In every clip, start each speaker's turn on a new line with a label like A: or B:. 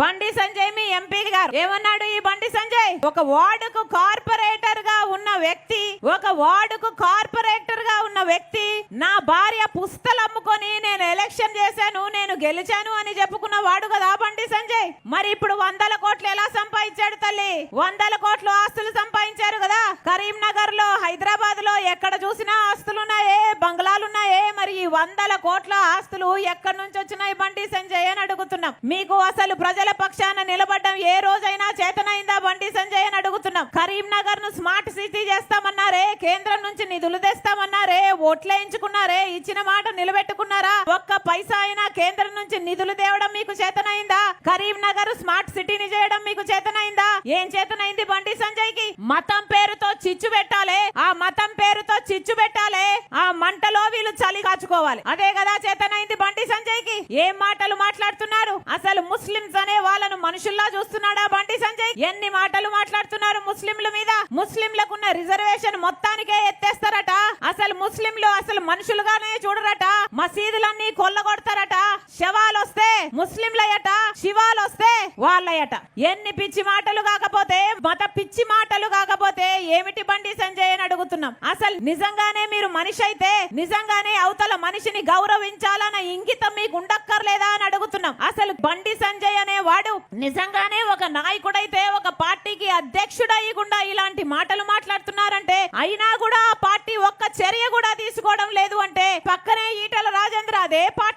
A: బండి సంజయ్ మీ MP గారు. ఏమన్నాడు ఈ బండి సంజయ్? ఒక వార్డుకు కార్పొరేటర్గా ఉన్న వ్యక్తి ఒక వార్డుకు కార్పొరేటర్గా ఉన్న వ్యక్తి నా భార్య పుస్తలు అమ్ముకొని నేను ఎలక్షన్ చేశాను నేను గెలిచాను అని చెప్పుకున్న వాడు కదా బండి సంజయ్? మరి ఇప్పుడు వందల కోట్లు ఎలా సంపాదించాడు తల్లి? వందల కోట్లు ఆస్తులు సంపాదించారు కదా? కరీంనగర్లో హైదరాబాద్లో ఎక్కడ చూసినా ఆస్తులున్నాయే బంగ్లాలున్నాయే మరి ఈ వందల కోట్ల ఆస్తులు ఎక్కడి నుంచి వచ్చినాయి బండి సంజయ్ అని అడుగుతున్నాం. మీకు అసలు ప్రజల పక్షాన నిలబడ్డం ఏ రోజైనా చేతనైందా బండి సంజయ్ అని అడుగుతున్నాం. కరీంనగర్ను స్మార్ట్ సిటీ చేస్తామన్నారే కేంద్రం నుంచి నిధులు తెస్తామన్నారే ఓట్లేయించుకున్నారే ఇచ్చిన మాట నిలబెట్టుకున్నారా? ఒక్క పైసా అయినా కేంద్రం నుంచి నిధులు తేవడం మీకు చేతనైందా? కరీంనగర్ స్మార్ట్ సిటీని చేయడం మీకు చేతనైందా? ఏం చేతనైంది బండి సంజయ్కి మతం పేరుతో చిచ్చు పెట్టాలి. ఆ మతం పేరు చిచ్చు పెట్టాలి. ఆ మంటలో వీళ్ళు చలి కాచుకోవాలి. అదే కదా చేతనైంది బండి సంజయ్కి ఏం మాటలు మాట్లాడుతున్నారు? అసలు ముస్లింస్ అనే వాళ్ళను మనుషుల్లా చూస్తున్నాడా బండి సంజయ్? ఎన్ని మాటలు మాట్లాడుతున్నారు ముస్లింల మీద? ముస్లింలకున్న రిజర్వేషన్ మొత్తానికే ఎత్తేస్తారట. అసలు ముస్లింలు అసలు మనుషులుగానే చూడరట. మసీదులన్నీ కొల్లగొడతారట. శవాలు వస్తే ముస్లింలయట శివాలు వస్తే వాళ్ళయట. ఎన్ని పిచ్చి మాటలు కాకపోతే మత పిచ్చి మాటలు కాకపోతే ఏమిటి బండి సంజయ్ అని అడుగుతున్నాం. అసలు నిజంగానే మీరు మనిషి అయితే నిజంగానే అవతల మనిషిని గౌరవించాలన్న ఇంగితం మీకు ఉండక్కర్లేదా అని అడుగుతున్నాం. అసలు బండి సంజయ్ అనే వాడు నిజంగానే ఒక నాయకుడైతే ఒక పార్టీకి అధ్యక్షుడయ్యకుండా ఇలాంటి మాటలు మాట్లాడుతున్నారంటే అయినా కూడా ఆ పార్టీ ఒక్క చర్య కూడా తీసుకోవడం లేదు అంటే పక్కనే ఈటల రాజేంద్ర అదే పార్టీ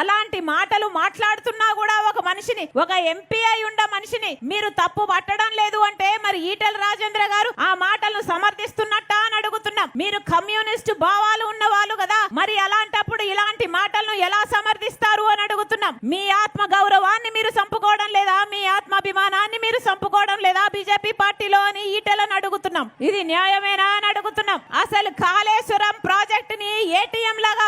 A: అలాంటి మాటలు మాట్లాడుతున్నా కూడా ఒక మనిషిని ఒక ఎంపీ అయి ఉండ మనిషిని మీరు తప్పు పట్టడం లేదు అంటే మరి ఈటల రాజేంద్ర గారు ఆ మాటలను సమర్థిస్తున్నట్ట అని అడుగుతున్నాం. మీరు కమ్యూనిస్ట్ భావాలు ఉన్న వాళ్ళు కదా మరి అలాంటప్పుడు ఇలాంటి మాటలను ఎలా సమర్థిస్తారు అని అడుగుతున్నాం. మీ ఆత్మ గౌరవాన్ని మీరు చంపుకోవడం లేదా మీ ఆత్మాభిమానాన్ని మీరు చంపుకోవడం లేదా బీజేపీ పార్టీలో అని ఈటలను అడుగుతున్నాం. ఇది న్యాయమేనా అని అడుగుతున్నాం. అసలు కాళేశ్వరం ప్రాజెక్ట్ని ఏటీఎం లాగా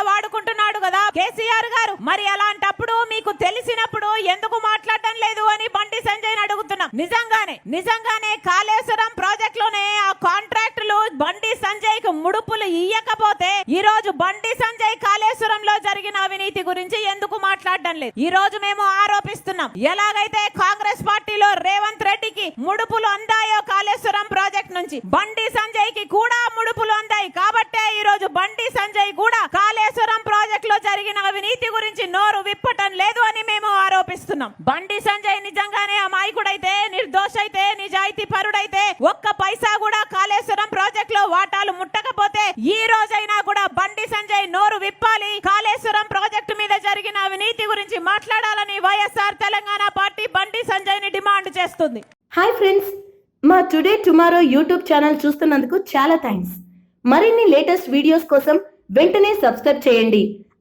A: కేసీఆర్ గారు మరి అలాంటప్పుడు మీకు తెలిసినప్పుడు ఎందుకు మాట్లాడటం లేదు అని బండి సంజయ్ అడుగుతున్నాం. నిజంగానే నిజంగానే కాళేశ్వరం ప్రాజెక్ట్లోనే ఆ కాంట్రాక్టులు బండి సంజయ్కు ముడుపులు ఇయ్యకపోతే ఈ రోజు బండి సంజయ్ కాళేశ్వరంలో జరిగిన అవినీతి గురించి ఎందుకు మాట్లాడడం లేదు? ఈ రోజు మేము ఆరోపిస్తున్నాం. ఎలాగైతే కాంగ్రెస్ పార్టీలో రేవంత్ రెడ్డికి ముడుపులు అందాయో కాళేశ్వరం ప్రాజెక్ట్ నుంచి బండి సంజయ్కి కూడా ముడుపులు అందాయి కాబట్టే ఈ రోజు బండి సంజయ్ కూడా కాళేశ్వరం జరిగిన అవినీతి గురించి నోరు విప్పటం లేదు అని మేము ఆరోపిస్తున్నాం. బండి సంజయ్ నిజంగానే అమాయకుడైతే నిర్దోషైతే నిజాయితీ పరుడైతే ఒక్క పైసా కూడా కాళేశ్వరం ప్రాజెక్ట్లో వాటాలు ముట్టకపోతే ఈ రోజైనా కూడా బండి సంజయ్ నోరు విప్పాలి కాళేశ్వరం ప్రాజెక్టు మీద జరిగిన అవినీతి గురించి మాట్లాడాలని వైఎస్ఆర్ తెలంగాణ పార్టీ బండి సంజయ్ని డిమాండ్ చేస్తుంది.
B: హాయ్ ఫ్రెండ్స్ మా టుడే టుమారో యూట్యూబ్ ఛానల్ చూస్తున్నందుకు చాలా థ్యాంక్స్ మరిన్ని లేటెస్ట్ వీడియోస్ కోసం వెంటనే సబ్స్క్రైబ్ చేయండి.